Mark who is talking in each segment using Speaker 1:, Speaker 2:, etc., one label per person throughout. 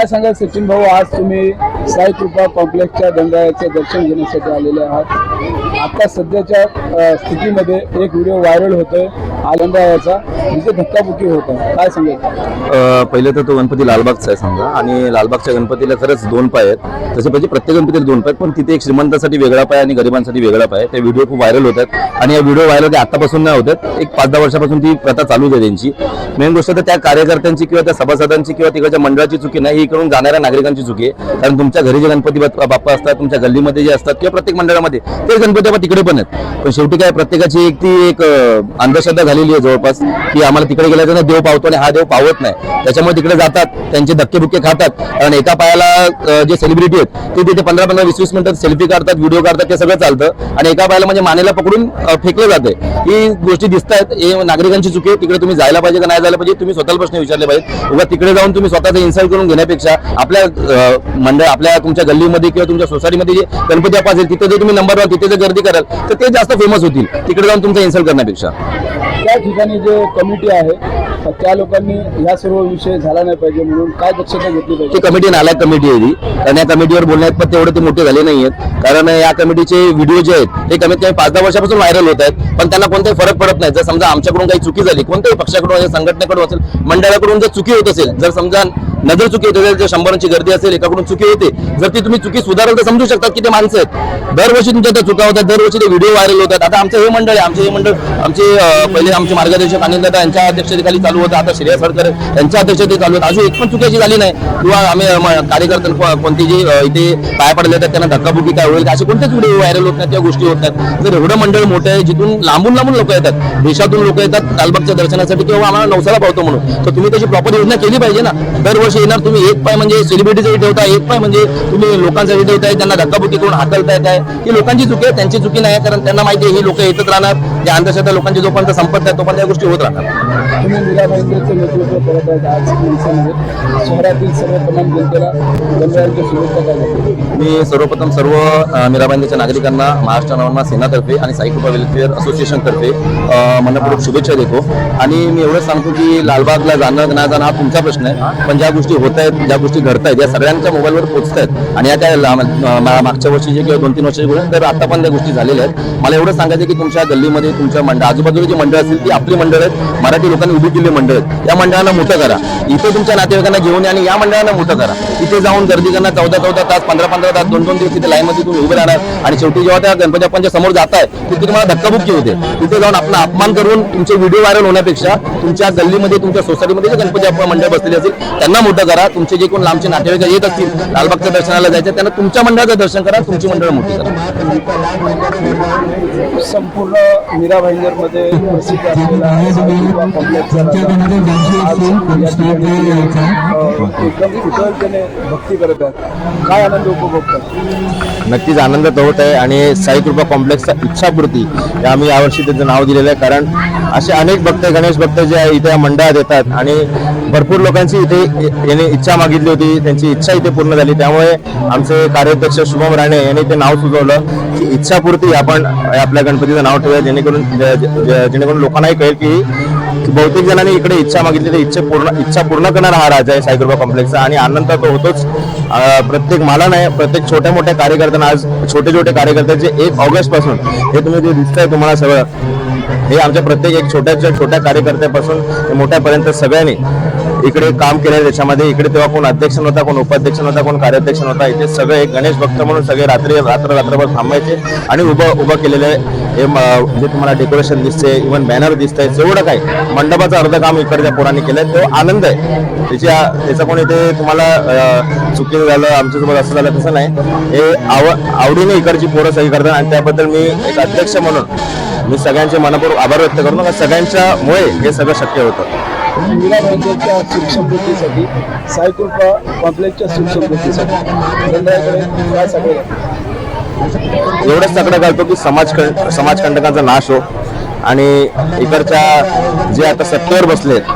Speaker 1: काय सांगाल सचिन भाऊ आज तुम्ही साई कृपा कॉम्प्लेक्सच्या गंगाळ्याचं दर्शन घेण्यासाठी आलेले आहात. आता सध्याच्या स्थितीमध्ये एक व्हिडिओ व्हायरल होतोय. गंगाळ्याचा म्हणजे धक्काबुक्की होत आहे. काय
Speaker 2: सांगायचं पहिले तर तो गणपती लालबागचा आहे समजा. आणि लालबागच्या गणपतीला खरंच दोन पाय आहेत. तसे पाहिजे प्रत्येक गणपतीला दोन पाय आहेत, पण तिथे एक श्रीमंतासाठी वेगळा पाय आणि गरिबांसाठी वेगळा पाय आहे. ते व्हिडिओ खूप व्हायरल होतात आणि या व्हिडिओ व्हायरल आतापासून नाही होतात एक पाच दहा वर्षापासून ती प्रथा चालूच आहे त्यांची. मेन गोष्ट तर त्या कार्यकर्त्यांची किंवा त्या सभासदांची किंवा तिकडच्या मंडळाची चुकी नाही. ही इकडून जाणाऱ्या नागरिकांची चुकी आहे. कारण तुमच्या घरी जे गणपती बाप- बाप्पा असतात तुमच्या गल्लीमध्ये जे असतात किंवा प्रत्येक मंडळामध्ये ते गणपती बाप्पा तिकडे पण आहेत. पण शेवटी काय प्रत्येकाची एक ती एक अंधश्रद्धा झालेली आहे जवळपास की आम्हाला तिकडे गेल्या त्यांना देव पावतो आणि हा देव पावत नाही. त्याच्यामुळे तिकडे जातात त्यांचे धक्के बुक्के खातात. कारण एका पायाला जे सेलिब्रिटी आहेत ते तिथे पंधरा पंधरा वीस वीस मिनिटात सेल्फी काढतात व्हिडिओ काढतात ते सगळं चालतं. आणि एका पायाला म्हणजे मानेला पकडून फेकले फेकलं जाते ही गोष्टी दिसत आहेत हे नागरिकांची चुकी आहे. तिकडे तुम्ही जायला पाहिजे का नाही जायला पाहिजे तुम्ही स्वतःला प्रश्न विचारले पाहिजे उगा तिकडे जाऊन तुम्ही स्वतःचा इन्सल्ट करून घेण्यापेक्षा आपल्या मंडळ आपल्या तुमच्या गल्लीमध्ये किंवा तुमच्या सोसायटीमध्ये जे गणपती अप्पा असेल तिथे जर तुम्ही नंबर वन तिथे जर गर्दी कराल तर ते जास्त फेमस होतील. तिकडे जाऊन तुमचा इन्सल्ट करण्यापेक्षा.
Speaker 1: त्या ठिकाणी जे कमिटी आहे त्या लोकांनी या सर्व विषय झाला नाही पाहिजे म्हणून काय दक्षता घेतली
Speaker 2: ती कमिटी नालायक कमिटी आहे ती. कारण या कमिटीवर बोलण्यात पण तेवढे ते मोठे झाले नाही आहेत कारण या कमिटीचे व्हिडिओ जे आहेत ते कमीत कमी पाच दहा वर्षापासून व्हायरल होत आहेत. पण त्यांना कोणताही फरक पडत नाही. जर समजा आमच्याकडून काही चुकी झाली कोणत्याही पक्षाकडून संघटनेकडून असेल मंडळाकडून जर चुकी होत असेल जर समजा नजर चुकी येते जर शंभरांची गर्दी असेल एकाकडून चुकी येते. जर ती तुम्ही चुकी सुधाराल तर समजू शकतात की ते माणसं आहेत. दरवर्षी तुमच्या त्या चुका होतात दरवर्षी ते व्हिडिओ व्हायरल होतात. आता आमचं हे मंडळ आहे आमचे हे मंडळ आमचे पहिले आमचे मार्गदर्शक आनंददादा यांच्या अध्यक्षतेखाली चालू होतं आता श्रेया हडकर यांच्या अध्यक्षतेत चालू होतं. अजून एक पण चुकीची झाली नाही. किंवा आम्ही अं, कार्यकर्ते कोणती जी इथे पाया पडले जातात त्यांना धक्काबुकी काय होईल असे कोणतेच व्हिडिओ व्हायरल होत नाहीत त्या गोष्टी होत नाहीत. जर एवढं मंडळ मोठं आहे जिथून लांबून लांबून लोक येतात देशातून लोक येतात लालबागच्या दर्शनासाठी किंवा आम्हाला नवसाला पावतो म्हणून तर तुम्ही त्याची प्रॉपर योजना केली पाहिजे ना. दरवर्षी येणार तुम्ही एक पाय म्हणजे सेलिब्रिटीसाठी ठेवताय एक पाय म्हणजे तुम्ही लोकांसाठी ठेवताय त्यांना धक्काबुक्की करून हाकलताय काय? ही लोकांची चुकी आहे त्यांची चुकी नाही कारण त्यांना माहिती आहे ही लोक येतच राहणार. या अंधश्रद्धा लोकांची जोपर्यंत संपत नाही तोपर्यंत या गोष्टी होत राहणार
Speaker 1: तुम्ही मीरा भाईंद्रेचं नेतृत्व करत आहेत आज दिवसामध्ये. शहरातील सर्व तमाम जनतेला गणरायांच्या शुभेच्छा काय
Speaker 2: मी सर्वप्रथम सर्व अ, नागरिकांना महाराष्ट्र नवना सेनातर्फे आणि साईकृपा वेलफेअर असोसिएशनतर्फे मनपूर्वक शुभेच्छा देतो. आणि मी एवढंच सांगतो की लालबागला जाणं नाही जाणं हा तुमचा प्रश्न आहे. पण ज्या गोष्टी होत आहेत ज्या गोष्टी घडत आहेत या सगळ्यांच्या मोबाईलवर पोचत आहेत. आणि या त्या मागच्या वर्षीचे किंवा दोन तीन वर्षाची गोष्ट तर आता पण त्या गोष्टी झालेल्या आहेत. मला एवढं सांगायचं की तुमच्या गल्लीमध्ये तुमच्या मंडळ आजूबाजूला जी मंडळ असतील ती आपली मंडळ आहेत. मराठी लोकांनी उभी केलेली मंडळ आहेत या मंडळांना मोठं करा. इथे तुमच्या नातेवाईकांना घेऊन आणि या मंडळांना मोठं करा. इथे जाऊन गर्दी करणं चौदा चौदा तास पंधरा पंधरा तास दोन दोन दिवस तिथे लाईनमध्ये तुम्ही उभे राहणार. आणि शेवटी जेव्हा त्या गणपती बाप्पांच्या समोर आहे तिथे तुम्हाला धक्काबुक्की होते. तिथे जाऊन आपला अपमान करून तुमचे व्हिडिओ व्हायरल होण्यापेक्षा तुमच्या गल्लीमध्ये तुमच्या सोसायटीमध्ये जे गणपती बाप्पा मंडळ बसलेले असतील त्यांना मोठं करा. तुमचे जे कोण लांबचे नातेवाईक येत असतील लालबागच्या दर्शनाला जायचं त्यांना तुमच्या मंडळाचं दर्शन करा तुमची मंडळ मोठी करा.
Speaker 1: संपूर्ण मीरा भाईंगरमध्ये प्रसिद्ध असलेला एकदम भक्ती करत आहेत काय आनंद उपभोगतात
Speaker 2: नक्कीच आनंद तर होत आहे आणि साई कृपा कॉम्प्लेक्सचा इच्छापूर्ती हे आम्ही यावर्षी त्याचं नाव दिलेलं आहे. कारण असे अनेक भक्त गणेश भक्त जे आहे इथे या मंडळात येतात आणि भरपूर लोकांची इथे याने इच्छा मागितली होती. त्यांची इच्छा इथे पूर्ण झाली. त्यामुळे आमचे कार्याध्यक्ष शुभम राणे यांनी ते नाव सुचवलं की इच्छापूर्ती आपण आपल्या गणपतीचं नाव ठेवूया. जेणेकरून जेणेकरून लोकांनाही कळेल की बहुतेक जणांनी इकडे इच्छा मागितली तर इच्छा पूर्ण इच्छा पूर्ण करणारा हा राजा आहे साईकृपा कॉम्प्लेक्सचा. आणि आनंद तो होतोच प्रत्येक मला नाही प्रत्येक छोट्या मोठ्या कार्यकर्त्यांना आज छोटे छोटे कार्यकर्त्यांचे जे एक ऑगस्टपासून हे तुम्ही जे दिसतंय तुम्हाला सगळं हे आमच्या प्रत्येक एक छोट्याच्या छोट्या कार्यकर्त्यापासून ते मोठ्यापर्यंत सगळ्यांनी इकडे काम केलं त्याच्यामध्ये इकडे तेव्हा कोण अध्यक्ष नव्हता कोण उपाध्यक्ष नव्हता कोण कार्याध्यक्ष नव्हता इथे सगळे एक गणेश भक्त म्हणून सगळे रात्री रात्र रात्रभर थांबायचे आणि उभं उभं केलेलं आहे हे जे तुम्हाला डेकोरेशन दिसते इव्हन बॅनर दिसतंय जेवढं काय मंडपाचं अर्ध काम इकडच्या पोरांनी केलंय तो आनंद आहे. त्याच्या त्याचा कोण इथे तुम्हाला चुकीचं झालं आमच्यासोबत असं झालं तसं नाही. हे आव आवडीने इकडची पोरं सगळी करतात आणि त्याबद्दल मी एक अध्यक्ष म्हणून मी सगळ्यांचे मनपूर्वक आभार व्यक्त करतो. का सगळ्यांच्यामुळे हे सगळं शक्य होतं.
Speaker 1: महिला भाईंदरच्या सुखसमृद्धीसाठी साईकृपा कॉम्प्लेक्सच्या सुखसमृद्धीसाठी गंगाळ्याकडे काय सगळे
Speaker 2: एवढंच सगळं घालतो की समाज समाजकंटकांचा नाश हो. आणि इकडच्या जे आता सत्तेवर बसलेत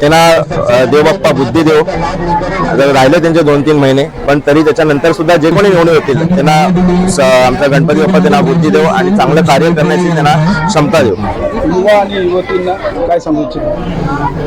Speaker 2: त्यांना देवबाप्पा बुद्धी देव जर राहिले त्यांचे दोन तीन महिने पण तरी त्याच्यानंतर सुद्धा जे कोणी निवडून येतील त्यांना आमचा गणपती बाप्पा त्यांना बुद्धी देव आणि चांगलं कार्य करण्याची त्यांना क्षमता देऊ
Speaker 1: युवा आणि युवतींना काय सांगू इच्छिता?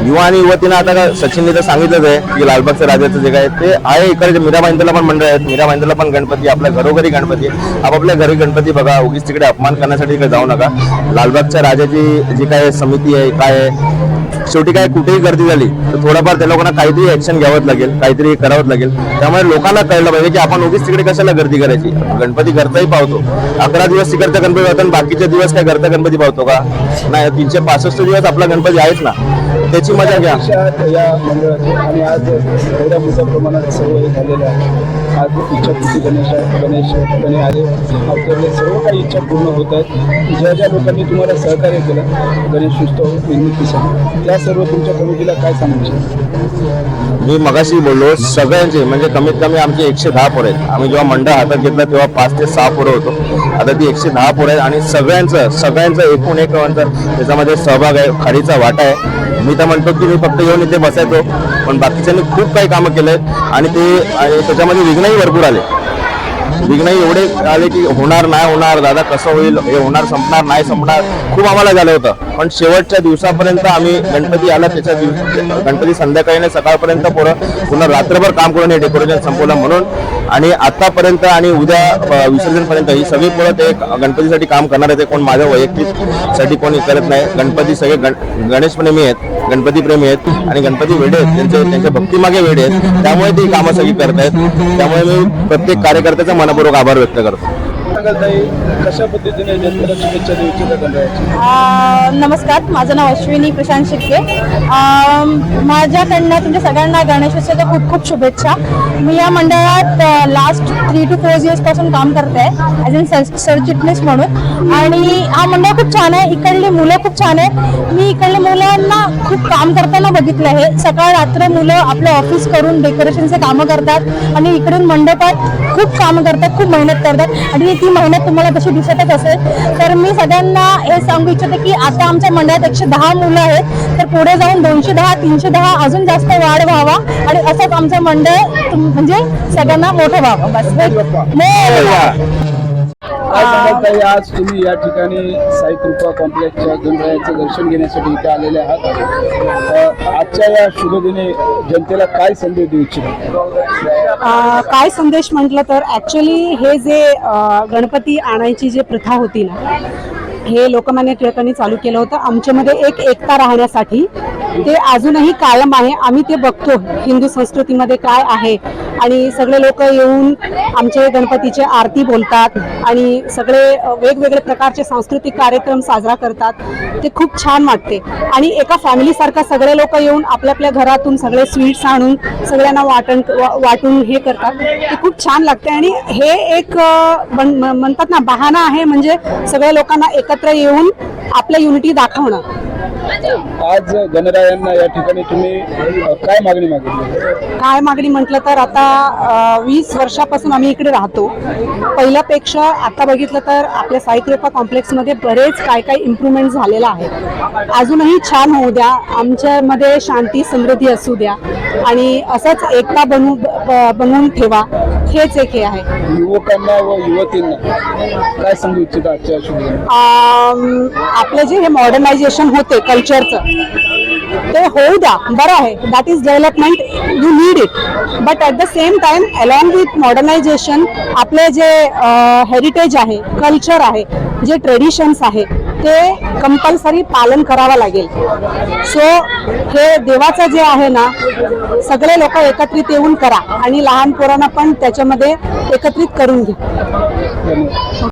Speaker 3: युवा आणि युवतींना आता का सचिनने तर सांगितलंच आहे की लालबागचं राजाचं जे काय ते आहे. इकडे मीरा भाईंदरला पण मंडळ आहेत मीरा भाईंदरला पण गणपती आपल्या घरोघरी गणपती. आपापल्या घरी गणपती बघा उगीच तिकडे अपमान करण्यासाठी इकडे जाऊ नका. लालबागच्या राजाची जी काय समिती आहे काय आहे शेवटी काय कुठेही गर्दी झाली तर थोडंफार त्या लोकांना काहीतरी ऍक्शन घ्यावंच लागेल काहीतरी करावंच लागेल. त्यामुळे लोकांना कळलं पाहिजे की आपण उगीच तिकडे कशाला गर्दी करायची? गणपती घरचाही पावतो. अकरा दिवस तिकडचा गणपती पावतो आणि बाकीचे दिवस काय घरचा गणपती पावतो का? नाही तीनशे पासष्ट दिवस आपला गणपती आहेच ना. त्याची मजा घ्या.
Speaker 1: या मंडळाचे आणि आज एवढ्या मोठ्या प्रमाणात सर्व झालेलं आहे आज इच्छापूर्ती गणेश गणेश ठिकाणी आले. सर्व काही इच्छा पूर्ण होत आहेत. ज्या ज्या लोकांनी तुम्हाला सहकार्य केलं गणेश उत्सव निर्मितीसाठी त्या सर्व तुमच्या कमिटीला काय सांगू
Speaker 3: मी मगाशी बोललो सगळ्यांचे म्हणजे कमीत कमी आमचे एकशे दहा पोरं आहेत. आम्ही जेव्हा मंडळ हातात घेतला तेव्हा पाच ते सहा पोरं होतो. आता ती एकशे दहा पोरं आहेत आणि सगळ्यांचं सगळ्यांचं एकूण एक म्हणतात त्याच्यामध्ये सहभाग आहे खाडीचा वाटा आहे. मी तर म्हणतो की मी फक्त येऊन इथे बसायचो पण बाकीच्यांनी खूप काही कामं केले आणि ते आणि त्याच्यामध्ये विघ्नही भरपूर आले. विघ्नही एवढे आले की होणार नाही होणार दादा कसं होईल हे होणार संपणार नाही संपणार खूप आम्हाला झालं होतं. पण शेवटच्या दिवसापर्यंत आम्ही गणपती आला त्याच्या दिवस गणपती संध्याकाळी नाही सकाळपर्यंत पोरं पुन्हा रात्रभर काम करून हे डेकोरेशन संपवलं म्हणून. आणि आतापर्यंत आणि उद्या विसर्जनपर्यंत ही सगळी पोरं ते गणपतीसाठी काम करणार आहे ते कोण माझ्या वैयक्तिकसाठी कोणी करत नाही. गणपती सगळे गण गणेशपणे मी आहेत. गणपती प्रेमी आहेत आणि गणपती वेडे आहेत. त्यांचे त्यांच्या भक्तीमागे वेडे आहेत. त्यामुळे ती कामं सगळी करत आहेत त्यामुळे मी प्रत्येक कार्यकर्त्याचा मनपूर्वक आभार व्यक्त करतो.
Speaker 1: सांगाल ताई कशा पद्धतीने जनतेला शुभेच्छा देऊ इच्छिता गणरायाची
Speaker 4: नमस्कार माझं नाव अश्विनी प्रशांत शिर्के माझ्याकडनं तुमच्या सगळ्यांना गणेशोत्सवाच्या खूप खूप शुभेच्छा. मी या मंडळात लास्ट थ्री टू फोर इयर्सपासून काम करते ॲज इन सर सरचिटणीस म्हणून. आणि हा मंडळ खूप छान आहे इकडली मुलं खूप छान आहे. मी इकडल्या मुलांना खूप काम करताना बघितलं आहे. सकाळ रात्र मुलं आपलं ऑफिस करून डेकोरेशनचे कामं करतात आणि इकडून मंडपात खूप कामं करतात खूप मेहनत करतात. आणि ती मेहनत तुम्हाला तशी दिसतच असेल. तर मी सगळ्यांना हे सांगू इच्छिते की आता आमच्या मंडळात एकशे दहा मुलं आहेत. तर पुढे जाऊन दोनशे दहा तीनशे दहा अजून जास्त वाढ व्हावा आणि असंच आमचं मंडळ म्हणजे सगळ्यांना मोठं व्हावं. बस.
Speaker 1: काय सांगाल ताई? आज तुम्ही या ठिकाणी साई कृपा कॉम्प्लेक्सच्या गणरायाचं दर्शन घेण्यासाठी इथे आलेले आहात. अ, आजच्या या शुभदिनी जनतेला काय संदेश देऊ इच्छिता?
Speaker 5: अ, काय संदेश म्हटलं तर ॲक्च्युली हे जे अ, गणपती आणायची जी प्रथा होती ना हे लोकमान्य टिळकांनी चालू केलं होतं. आमच्यामध्ये एक एकता राहण्यासाठी ते अजूनही कायम आहे. आम्ही ते बघतो. हिंदू संस्कृतीमध्ये काय आहे. आणि सगळे लोक येऊन आमचे गणपतीचे आरती बोलतात आणि सगळे वेगवेगळे प्रकारचे सांस्कृतिक कार्यक्रम साजरा करतात. ते खूप छान वाटते. आणि एका फॅमिलीसारखा सगळे लोक येऊन आपल्या आपल्या घरातून सगळे स्वीट्स आणून सगळ्यांना वाटण वा- वाटून हे करतात. ते खूप छान लागते. आणि हे एक बन- म्हणतात ना बहाणा आहे म्हणजे सगळ्या लोकांना एकत्र येऊन आपल्या युनिटी दाखवणं.
Speaker 1: आज गणरायांना या ठिकाणी तुम्ही काय मागणी मागितली?
Speaker 5: काय मागणी म्हटलं तर आता वीस वर्षापासून आम्ही इकडे राहतो. पहिल्यापेक्षा आता बघितलं तर आपल्या साईकृपा कॉम्प्लेक्समध्ये बरेच काय काय इम्प्रूव्हमेंट झालेलं आहे. अजूनही छान होऊ द्या. आमच्यामध्ये शांती समृद्धी असू द्या. आणि असंच एकता बनवू ब- बनवून ठेवा. हेच एक हे आहे.
Speaker 1: युवकांना व युवतींना काय सांगू इच्छिता आजच्या
Speaker 5: आम, आपलं जे हे मॉडर्नायझेशन होते कल्चरचं ते होऊ द्या बरं आहे. That is development you need it but at the same time along with modernisation आपले जे हेरिटेज आहे कल्चर आहे जे ट्रेडिशन्स आहे ते कंपल्सरी पालन करावं लागेल. सो हे देवाचं जे आहे ना सगळे लोक एकत्रित येऊन करा आणि लहान पोरांना पण त्याच्यामध्ये एकत्रित करून घ्या.